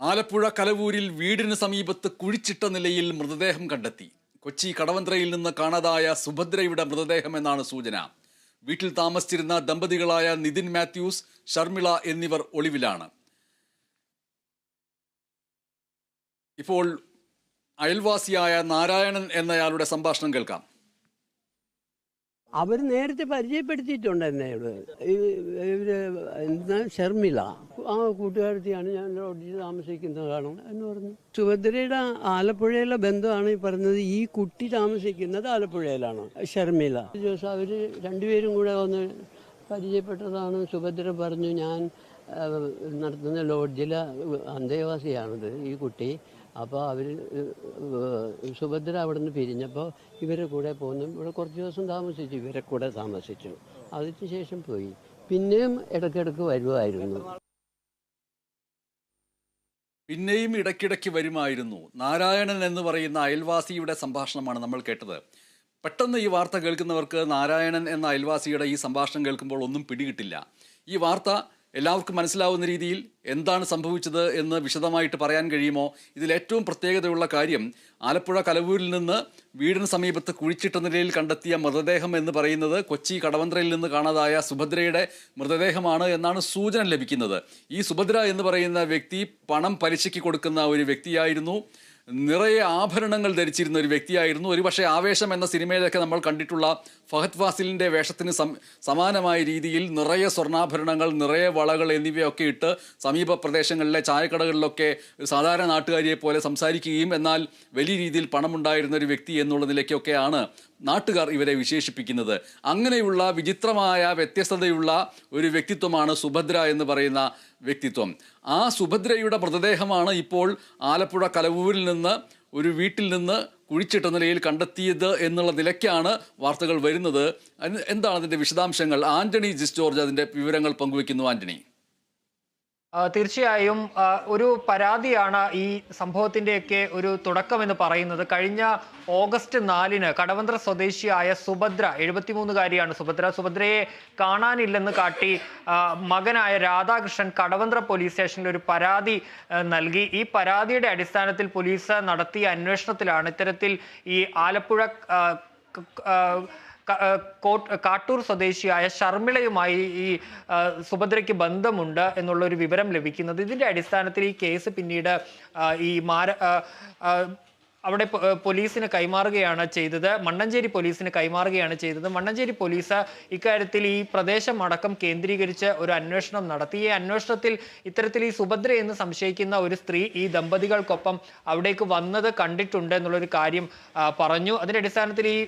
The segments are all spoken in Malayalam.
ആലപ്പുഴ കലവൂരിൽ വീടിന് സമീപത്ത് കുഴിച്ചിട്ട നിലയിൽ മൃതദേഹം കണ്ടെത്തി. കൊച്ചി കടവന്ത്രയിൽ നിന്ന് കാണാതായ സുഭദ്രയുടെ മൃതദേഹം എന്നാണ് സൂചന. വീട്ടിൽ താമസിച്ചിരുന്ന ദമ്പതികളായ നിതിൻ മാത്യൂസ് ഷർമിള എന്നിവർ ഒളിവിലാണ്. ഇപ്പോൾ അയൽവാസിയായ നാരായണൻ എന്നയാളുടെ സംഭാഷണം കേൾക്കാം. അവർ നേരത്തെ പരിചയപ്പെടുത്തിയിട്ടുണ്ട് എന്നോട് ഇവർ എന്താ ഷർമിള. ആ കൂട്ടുകാരത്തിയാണ് ഞാൻ റോഡിൽ താമസിക്കുന്നതാണ് എന്ന് പറഞ്ഞു. സുഭദ്രയുടെ ആലപ്പുഴയിലെ ബന്ധമാണ് ഈ പറഞ്ഞത്. ഈ കുട്ടി താമസിക്കുന്നത് ആലപ്പുഴയിലാണ് ഷർമിള. ഒരു ദിവസം അവർ രണ്ടുപേരും കൂടെ ഒന്ന് പരിചയപ്പെട്ടതാണ്. സുഭദ്ര പറഞ്ഞു ഞാൻ നടത്തുന്ന ലോഡ്ജിലെ അന്തേവാസിയാണിത് ഈ കുട്ടി. അപ്പോൾ അവർ സുഭദ്ര അവിടെ നിന്ന് പിരിഞ്ഞപ്പോൾ ഇവരെ കൂടെ പോന്നു. ഇവിടെ കുറച്ച് ദിവസം താമസിച്ചു ഇവരെ കൂടെ താമസിച്ചു. അതിന് ശേഷം പോയി. പിന്നെയും ഇടയ്ക്കിടയ്ക്ക് വരുമായിരുന്നു പിന്നെയും ഇടയ്ക്കിടയ്ക്ക് വരുമായിരുന്നു. നാരായണൻ എന്ന് പറയുന്ന അയൽവാസിയുടെ സംഭാഷണമാണ് നമ്മൾ കേട്ടത്. പെട്ടെന്ന് ഈ വാർത്ത കേൾക്കുന്നവർക്ക് നാരായണൻ എന്ന അയൽവാസിയുടെ ഈ സംഭാഷണം കേൾക്കുമ്പോൾ ഒന്നും പിടികിട്ടില്ല. ഈ വാർത്ത എല്ലാവർക്കും മനസ്സിലാവുന്ന രീതിയിൽ എന്താണ് സംഭവിച്ചത് എന്ന് വിശദമായിട്ട് പറയാൻ കഴിയുമോ? ഇതിൽ ഏറ്റവും പ്രത്യേകതയുള്ള കാര്യം ആലപ്പുഴ കലവൂരിൽ നിന്ന് വീടിന് സമീപത്ത് കുഴിച്ചിട്ട നിലയിൽ കണ്ടെത്തിയ മൃതദേഹം എന്ന് പറയുന്നത് കൊച്ചി കടവന്ത്രയിൽ നിന്ന് കാണാതായ സുഭദ്രയുടെ മൃതദേഹമാണ് എന്നാണ് സൂചന ലഭിക്കുന്നത്. ഈ സുഭദ്ര എന്ന് പറയുന്ന വ്യക്തി പണം പലിശയ്ക്ക് കൊടുക്കുന്ന ഒരു വ്യക്തിയായിരുന്നു. നിറയെ ആഭരണങ്ങൾ ധരിച്ചിരുന്ന ഒരു വ്യക്തിയായിരുന്നു. ഒരുപക്ഷെ ആവേശം എന്ന സിനിമയിലൊക്കെ നമ്മൾ കണ്ടിട്ടുള്ള ഫഹദ് ഫാസിലിന്റെ വേഷത്തിന് സമാനമായ രീതിയിൽ നിറയെ സ്വർണാഭരണങ്ങൾ നിറയെ വളകൾ എന്നിവയൊക്കെ ഇട്ട് സമീപ പ്രദേശങ്ങളിലെ ചായക്കടകളിലൊക്കെ സാധാരണ നാട്ടുകാരിയെ പോലെ സംസാരിക്കുകയും എന്നാൽ വലിയ രീതിയിൽ പണമുണ്ടായിരുന്ന ഒരു വ്യക്തി എന്നുള്ള നിലയ്ക്കൊക്കെയാണ് നാട്ടുകാർ ഇവരെ വിശേഷിപ്പിക്കുന്നത്. അങ്ങനെയുള്ള വിചിത്രമായ വ്യത്യസ്തതയുള്ള ഒരു വ്യക്തിത്വമാണ് സുഭദ്ര എന്ന് പറയുന്ന വ്യക്തിത്വം. ആ സുഭദ്രയുടെ മൃതദേഹമാണ് ഇപ്പോൾ ആലപ്പുഴ കലവൂരിൽ നിന്ന് ഒരു വീട്ടിൽ നിന്ന് കുഴിച്ചിട്ട നിലയിൽ കണ്ടെത്തിയത് എന്നുള്ള നിലയ്ക്കാണ് വാർത്തകൾ വരുന്നത്. എന്താണ് അതിന്റെ വിശദാംശങ്ങൾ? ആന്റണി ജിസ് ജോർജ് അതിന്റെ വിവരങ്ങൾ പങ്കുവയ്ക്കുന്നു. ആന്റണി. തീർച്ചയായും ഒരു പരാതിയാണ് ഈ സംഭവത്തിന്റെയൊക്കെ ഒരു തുടക്കം എന്ന് പറയുന്നത്. കഴിഞ്ഞ ഓഗസ്റ്റ് നാലിന് കടവന്ത്ര സ്വദേശിയായ സുഭദ്ര എഴുപത്തിമൂന്നുകാരിയാണ് സുഭദ്ര. സുഭദ്രയെ കാണാനില്ലെന്ന് കാട്ടി മകനായ രാധാകൃഷ്ണൻ കടവന്ത്ര പോലീസ് സ്റ്റേഷനിൽ ഒരു പരാതി നൽകി. ഈ പരാതിയുടെ അടിസ്ഥാനത്തിൽ പോലീസ് നടത്തിയ അന്വേഷണത്തിലാണ് ഇത്തരത്തിൽ ഈ ആലപ്പുഴ കാട്ടൂർ സ്വദേശിയായ ഷർമിളയുമായി ഈ സുഭദ്രയ്ക്ക് ബന്ധമുണ്ട് എന്നുള്ള ഒരു വിവരം ലഭിക്കുന്നത്. ഇതിന്റെ അടിസ്ഥാനത്തിൽ ഈ കേസ് പിന്നീട് ഈ മാര അവിടെ പോലീസിന് കൈമാറുകയാണ് ചെയ്തത്. മണ്ണഞ്ചേരി പോലീസിന് കൈമാറുകയാണ് ചെയ്തത്. മണ്ണഞ്ചേരി പോലീസ് ഇക്കാര്യത്തിൽ ഈ പ്രദേശം അടക്കം കേന്ദ്രീകരിച്ച് ഒരു അന്വേഷണം നടത്തി. ഈ അന്വേഷണത്തിൽ ഇത്തരത്തിൽ ഈ സുഭദ്ര എന്ന് സംശയിക്കുന്ന ഒരു സ്ത്രീ ഈ ദമ്പതികൾക്കൊപ്പം അവിടേക്ക് വന്നത് കണ്ടിട്ടുണ്ട് എന്നുള്ളൊരു കാര്യം പറഞ്ഞു. അതിന്റെ അടിസ്ഥാനത്തിൽ ഈ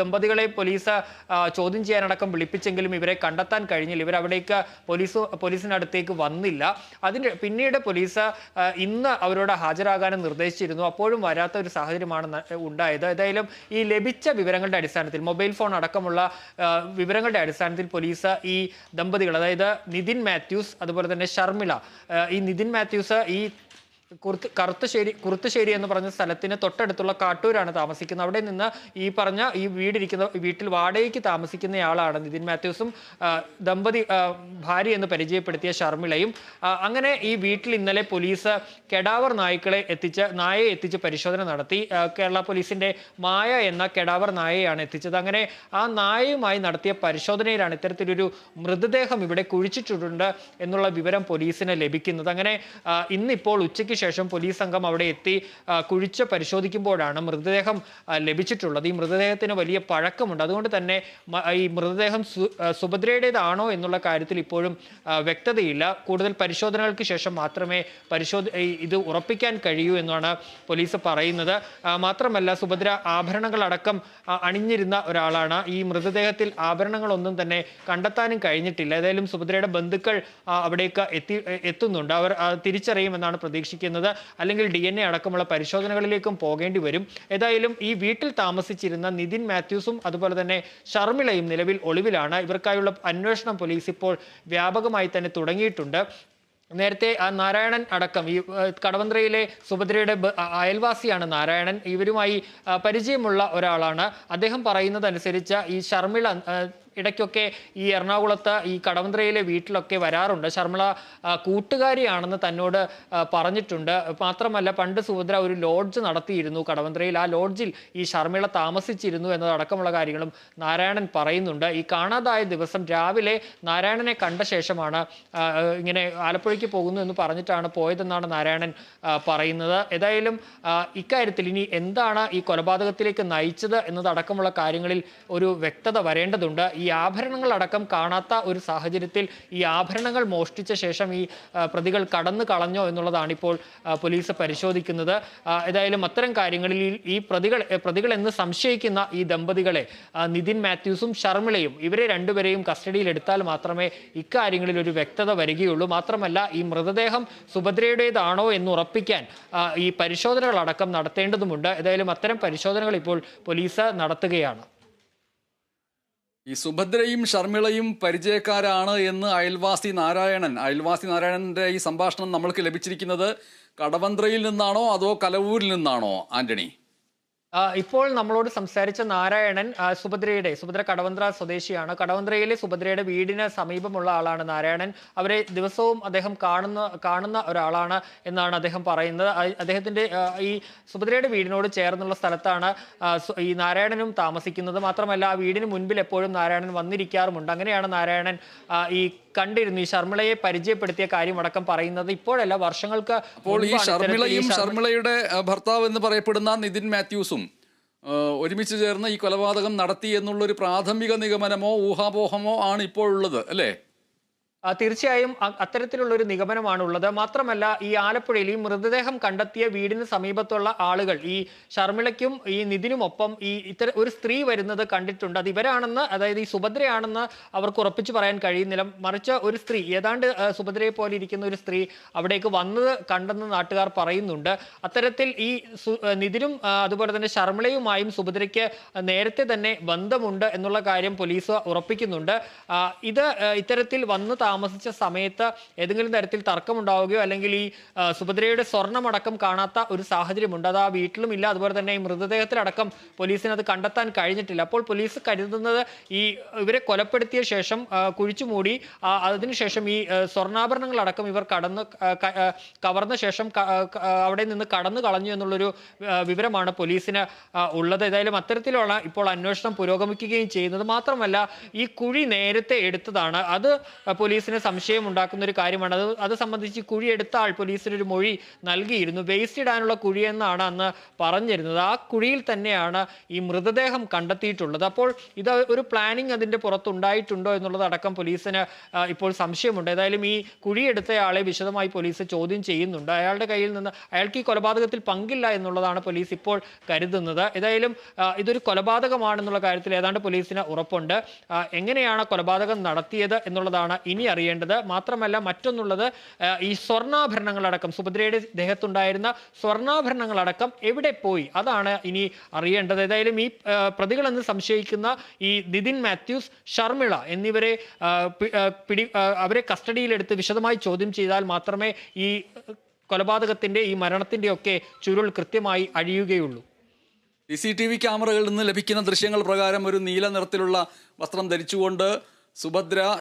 ദമ്പതികളെ പോലീസ് ചോദ്യം ചെയ്യാനടക്കം വിളിപ്പിച്ചെങ്കിലും ഇവരെ കണ്ടെത്താൻ കഴിഞ്ഞില്ല. ഇവരവിടേക്ക് പോലീസ് പോലീസിനടുത്തേക്ക് വന്നില്ല. അതിന്റെ പിന്നീട് പോലീസ് ഇന്ന് അവരോട് ഹാജരാകാനും നിർദ്ദേശിച്ചിരുന്നു. അപ്പോഴും വരാത്ത ഒരു സാഹചര്യമാണ് ഉണ്ടായത്. ഏതായാലും ഈ ലഭിച്ച വിവരങ്ങളുടെ അടിസ്ഥാനത്തിൽ മൊബൈൽ ഫോൺ അടക്കമുള്ള വിവരങ്ങളുടെ അടിസ്ഥാനത്തിൽ പോലീസ് ഈ ദമ്പതികൾ അതായത് നിതിൻ മാത്യൂസ് അതുപോലെ തന്നെ ഷർമിള ഈ നിതിൻ മാത്യൂസ് ഈ കുറുത്ത് കറുത്തശ്ശേരി കുറുത്തശ്ശേരി എന്ന് പറഞ്ഞ സ്ഥലത്തിന് തൊട്ടടുത്തുള്ള കാട്ടൂരാണ് താമസിക്കുന്നത്. അവിടെ നിന്ന് ഈ പറഞ്ഞ ഈ വീടിരിക്കുന്ന വീട്ടിൽ വാടകയ്ക്ക് താമസിക്കുന്നയാളാണ് നിതിൻ മാത്യൂസും ദമ്പതി ഭാര്യ എന്ന് പരിചയപ്പെടുത്തിയ ഷർമിളയും അങ്ങനെ ഈ വീട്ടിൽ ഇന്നലെ പോലീസ് കെടാവർ നായ്ക്കളെ എത്തിച്ച് നായയെ എത്തിച്ച് പരിശോധന നടത്തി. കേരള പോലീസിന്റെ മായ എന്ന കെടാവർ നായയാണ് എത്തിച്ചത്. അങ്ങനെ ആ നായയുമായി നടത്തിയ പരിശോധനയിലാണ് ഇത്തരത്തിലൊരു മൃതദേഹം ഇവിടെ കുഴിച്ചിട്ടുണ്ട് എന്നുള്ള വിവരം പോലീസിന് ലഭിക്കുന്നത്. അങ്ങനെ ഇന്നിപ്പോൾ ഉച്ചയ്ക്ക് ശേഷം പോലീസ് സംഘം അവിടെ എത്തി കുഴിച്ച പരിശോധിക്കുമ്പോഴാണ് മൃതദേഹം ലഭിച്ചിട്ടുള്ളത്. ഈ മൃതദേഹത്തിന് വലിയ പഴക്കമുണ്ട്. അതുകൊണ്ട് തന്നെ ഈ മൃതദേഹം സുഭദ്രയുടേതാണോ എന്നുള്ള കാര്യത്തിൽ ഇപ്പോഴും വ്യക്തതയില്ല. കൂടുതൽ പരിശോധനകൾക്ക് ശേഷം മാത്രമേ പരിശോധ ഇത് ഉറപ്പിക്കാൻ കഴിയൂ എന്നാണ് പോലീസ് പറയുന്നത്. മാത്രമല്ല സുഭദ്ര ആഭരണങ്ങളടക്കം അണിഞ്ഞിരുന്ന ഒരാളാണ്. ഈ മൃതദേഹത്തിൽ ആഭരണങ്ങളൊന്നും തന്നെ കണ്ടെത്താനും കഴിഞ്ഞിട്ടില്ല. ഏതായാലും സുഭദ്രയുടെ ബന്ധുക്കൾ അവിടേക്ക് എത്തി എത്തുന്നുണ്ട്. അവർ തിരിച്ചറിയുമെന്നാണ് പ്രതീക്ഷിക്കുന്നത്. അല്ലെങ്കിൽ ഡി എൻ എ അടക്കമുള്ള പരിശോധനകളിലേക്കും പോകേണ്ടി വരും. ഏതായാലും ഈ വീട്ടിൽ താമസിച്ചിരുന്ന നിതിൻ മാത്യൂസും അതുപോലെ തന്നെ ഷർമിളയും നിലവിൽ ഒളിവിലാണ്. ഇവർക്കായുള്ള അന്വേഷണം പോലീസ് ഇപ്പോൾ വ്യാപകമായി തന്നെ തുടങ്ങിയിട്ടുണ്ട്. നേരത്തെ ആ നാരായണൻ അടക്കം ഈ കടവന്ത്രയിലെ സുഭദ്രയുടെ അയൽവാസിയാണ് നാരായണൻ. ഇവരുമായി പരിചയമുള്ള ഒരാളാണ്. അദ്ദേഹം പറയുന്നതനുസരിച്ച് ഈ ഷർമിള ഇടയ്ക്കൊക്കെ ഈ എറണാകുളത്ത് ഈ കടവന്ത്രയിലെ വീട്ടിലൊക്കെ വരാറുണ്ട്. ശർമ്മള കൂട്ടുകാരിയാണെന്ന് തന്നോട് പറഞ്ഞിട്ടുണ്ട്. മാത്രമല്ല പണ്ട് സുഭദ്ര ഒരു ലോഡ്ജ് നടത്തിയിരുന്നു കടവന്ത്രയിൽ. ആ ലോഡ്ജിൽ ഈ ശർമ്മള താമസിച്ചിരുന്നു എന്നതടക്കമുള്ള കാര്യങ്ങളും നാരായണൻ പറയുന്നുണ്ട്. ഈ കാണാതായ ദിവസം രാവിലെ നാരായണനെ കണ്ട ശേഷമാണ് ഇങ്ങനെ ആലപ്പുഴയ്ക്ക് പോകുന്നു എന്ന് പറഞ്ഞിട്ടാണ് പോയതെന്നാണ് നാരായണൻ പറയുന്നത്. ഏതായാലും ഇക്കാര്യത്തിൽ ഇനി എന്താണ് ഈ കൊലപാതകത്തിലേക്ക് നയിച്ചത് എന്നതടക്കമുള്ള കാര്യങ്ങളിൽ ഒരു വ്യക്തത വരേണ്ടതുണ്ട്. ആഭരണങ്ങളടക്കം കാണാത്ത ഒരു സാഹചര്യത്തിൽ ഈ ആഭരണങ്ങൾ മോഷ്ടിച്ച ശേഷം ഈ പ്രതികൾ കടന്നു കളഞ്ഞോ എന്നുള്ളതാണ് ഇപ്പോൾ പോലീസ് പരിശോധിക്കുന്നത്. ഏതായാലും അത്തരം കാര്യങ്ങളിൽ ഈ- ഈ പ്രതികൾ പ്രതികൾ എന്ന് സംശയിക്കുന്ന ഈ ദമ്പതികളെ നിതിൻ മാത്യൂസും ശർമിളയും ഇവരെ രണ്ടുപേരെയും കസ്റ്റഡിയിൽ എടുത്താൽ മാത്രമേ ഇക്കാര്യങ്ങളിൽ ഒരു വ്യക്തത വരികയുള്ളൂ. മാത്രമല്ല ഈ മൃതദേഹം സുഭദ്രയുടേതാണോ എന്ന് ഉറപ്പിക്കാൻ ഈ പരിശോധനകളടക്കം നടത്തേണ്ടതുണ്ട് ഏതായാലും അത്തരം പരിശോധനകൾ ഇപ്പോൾ പോലീസ് നടത്തുകയാണ്. ഈ സുഭദ്രയും ഷർമിളയും പരിചയക്കാരാണ് എന്ന് അയൽവാസി നാരായണൻ അയൽവാസി നാരായണന്റെ ഈ സംഭാഷണം നമ്മൾക്ക് ലഭിച്ചിരിക്കുന്നത് കടവന്ത്രയിൽ നിന്നാണോ അതോ കലവൂരിൽ നിന്നാണോ ആന്റണി? ഇപ്പോൾ നമ്മളോട് സംസാരിച്ച നാരായണൻ സുഭദ്രയുടെ സുഭദ്ര കടവന്ത്ര സ്വദേശിയാണ്. കടവന്ത്രയിലെ സുഭദ്രയുടെ വീടിന് സമീപമുള്ള ആളാണ് നാരായണൻ. അവരെ ദിവസവും അദ്ദേഹം കാണുന്ന കാണുന്ന ഒരാളാണ് എന്നാണ് അദ്ദേഹം പറയുന്നത്. അദ്ദേഹത്തിന്റെ ഈ സുഭദ്രയുടെ വീടിനോട് ചേർന്നുള്ള സ്ഥലത്താണ് ഈ നാരായണനും താമസിക്കുന്നത്. മാത്രമല്ല ആ വീടിന് മുൻപിൽ എപ്പോഴും നാരായണൻ വന്നിരിക്കാറുമുണ്ട്. അങ്ങനെയാണ് നാരായണൻ ഈ കണ്ടിരുന്നു ഈ ശർമിളയെ പരിചയപ്പെടുത്തിയ കാര്യമടക്കം പറയുന്നത് ഇപ്പോഴല്ല വർഷങ്ങൾക്ക് അപ്പോൾ ഈ ശർമ്മിളയും ശർമ്മിളയുടെ ഭർത്താവ് എന്ന് പറയപ്പെടുന്ന നിതിൻ മാത്യൂസും ഒരുമിച്ച് ചേർന്ന് ഈ കൊലപാതകം നടത്തി എന്നുള്ളൊരു പ്രാഥമിക നിഗമനമോ ഊഹാപോഹമോ ആണ് ഇപ്പോഴുള്ളത് അല്ലേ? തീർച്ചയായും അത്തരത്തിലുള്ള ഒരു നിഗമനമാണ് ഉള്ളത് മാത്രമല്ല ഈ ആലപ്പുഴയിൽ ഈ മൃതദേഹം കണ്ടെത്തിയ വീടിന് സമീപത്തുള്ള ആളുകൾ ഈ ഷർമിളയ്ക്കും ഈ നിതിനുമൊപ്പം ഈ ഇത്തര ഒരു സ്ത്രീ വരുന്നത് കണ്ടിട്ടുണ്ട്. അത് ഇവരാണെന്ന് അതായത് ഈ സുഭദ്രയാണെന്ന് അവർക്ക് ഉറപ്പിച്ചു പറയാൻ കഴിയുന്നില്ല. മറിച്ച് ഒരു സ്ത്രീ ഏതാണ്ട് സുഭദ്രയെ പോലെ ഇരിക്കുന്ന ഒരു സ്ത്രീ അവിടേക്ക് വന്നത് കണ്ടെന്ന് നാട്ടുകാർ പറയുന്നുണ്ട്. അത്തരത്തിൽ ഈ നിതിനും അതുപോലെ തന്നെ ഷർമിളയുമായും സുഭദ്രയ്ക്ക് നേരത്തെ തന്നെ ബന്ധമുണ്ട് എന്നുള്ള കാര്യം പോലീസ് ഉറപ്പിക്കുന്നുണ്ട്. ഇത് ഇത്തരത്തിൽ വന്ന് താമസിച്ച സമയത്ത് ഏതെങ്കിലും തരത്തിൽ തർക്കമുണ്ടാവുകയോ അല്ലെങ്കിൽ ഈ സുഭദ്രയുടെ സ്വർണമടക്കം കാണാത്ത ഒരു സാഹചര്യമുണ്ട്. അത് ആ വീട്ടിലും ഇല്ല അതുപോലെ തന്നെ ഈ മൃതദേഹത്തിലടക്കം പോലീസിന് അത് കണ്ടെത്താൻ കഴിഞ്ഞിട്ടില്ല. അപ്പോൾ പോലീസ് കരുതുന്നത് ഈ ഇവരെ കൊലപ്പെടുത്തിയ ശേഷം ആ, കുഴിച്ചു മൂടി ആ, അതിനുശേഷം ഈ സ്വർണാഭരണങ്ങളടക്കം ഇവർ കടന്ന് കവർന്ന ശേഷം അവിടെ നിന്ന് കടന്നു കളഞ്ഞു എന്നുള്ളൊരു വിവരമാണ് പോലീസിന് ഉള്ളത്. ഏതായാലും അത്തരത്തിലുള്ള ഇപ്പോൾ അന്വേഷണം പുരോഗമിക്കുകയും ചെയ്യുന്നത് മാത്രമല്ല ഈ കുഴി നേരത്തെ എടുത്തതാണ്. അത് പോലീസിന് സംശയം ഉണ്ടാക്കുന്ന ഒരു കാര്യമാണ്. അത് അത് സംബന്ധിച്ച് കുഴി എടുത്ത ആൾ പോലീസിനൊരു മൊഴി നൽകിയിരുന്നു. വേസ്റ്റ് ഇടാനുള്ള കുഴി എന്നാണ് അന്ന് പറഞ്ഞിരുന്നത്. ആ കുഴിയിൽ തന്നെയാണ് ഈ മൃതദേഹം കണ്ടെത്തിയിട്ടുള്ളത്. അപ്പോൾ ഇത് ഒരു പ്ലാനിങ് അതിന്റെ പുറത്തുണ്ടായിട്ടുണ്ടോ എന്നുള്ളത് അടക്കം പോലീസിന് ഇപ്പോൾ സംശയമുണ്ട്. ഏതായാലും ഈ കുഴിയെടുത്തയാളെ വിശദമായി പോലീസ് ചോദ്യം ചെയ്യുന്നുണ്ട്. അയാളുടെ കയ്യിൽ നിന്ന് അയാൾക്ക് ഈ കൊലപാതകത്തിൽ പങ്കില്ല എന്നുള്ളതാണ് പോലീസ് ഇപ്പോൾ കരുതുന്നത്. ഏതായാലും ഇതൊരു കൊലപാതകമാണെന്നുള്ള കാര്യത്തിൽ ഏതാണ്ട് പോലീസിന് ഉറപ്പുണ്ട്. എങ്ങനെയാണ് കൊലപാതകം നടത്തിയത് എന്നുള്ളതാണ് ഇനി അറിയേണ്ടത്. മാത്രമല്ല മറ്റൊന്നുള്ളത് ഈ സ്വർണാഭരണങ്ങളടക്കം സുഭദ്രയുടെ ദേഹത്തുണ്ടായിരുന്ന സ്വർണാഭരണങ്ങളടക്കം എവിടെ പോയി? അതാണ് ഇനി അറിയേണ്ടത്. ഏതായാലും ഈ പ്രതികളെന്ന് സംശയിക്കുന്ന ഈ നിതിൻ മാത്യൂസ് ഷർമിള എന്നിവരെ പിടി അവരെ കസ്റ്റഡിയിലെടുത്ത് വിശദമായി ചോദ്യം ചെയ്താൽ മാത്രമേ ഈ കൊലപാതകത്തിന്റെ ഈ മരണത്തിന്റെ ഒക്കെ ചുരുൾ കൃത്യമായി അഴിയുകയുള്ളൂ. സി സി ടി വി ക്യാമറകളിൽ നിന്ന് ലഭിക്കുന്ന ദൃശ്യങ്ങൾ പ്രകാരം ഒരു നീല നിറത്തിലുള്ള വസ്ത്രം ധരിച്ചുകൊണ്ട് സുഭദ്ര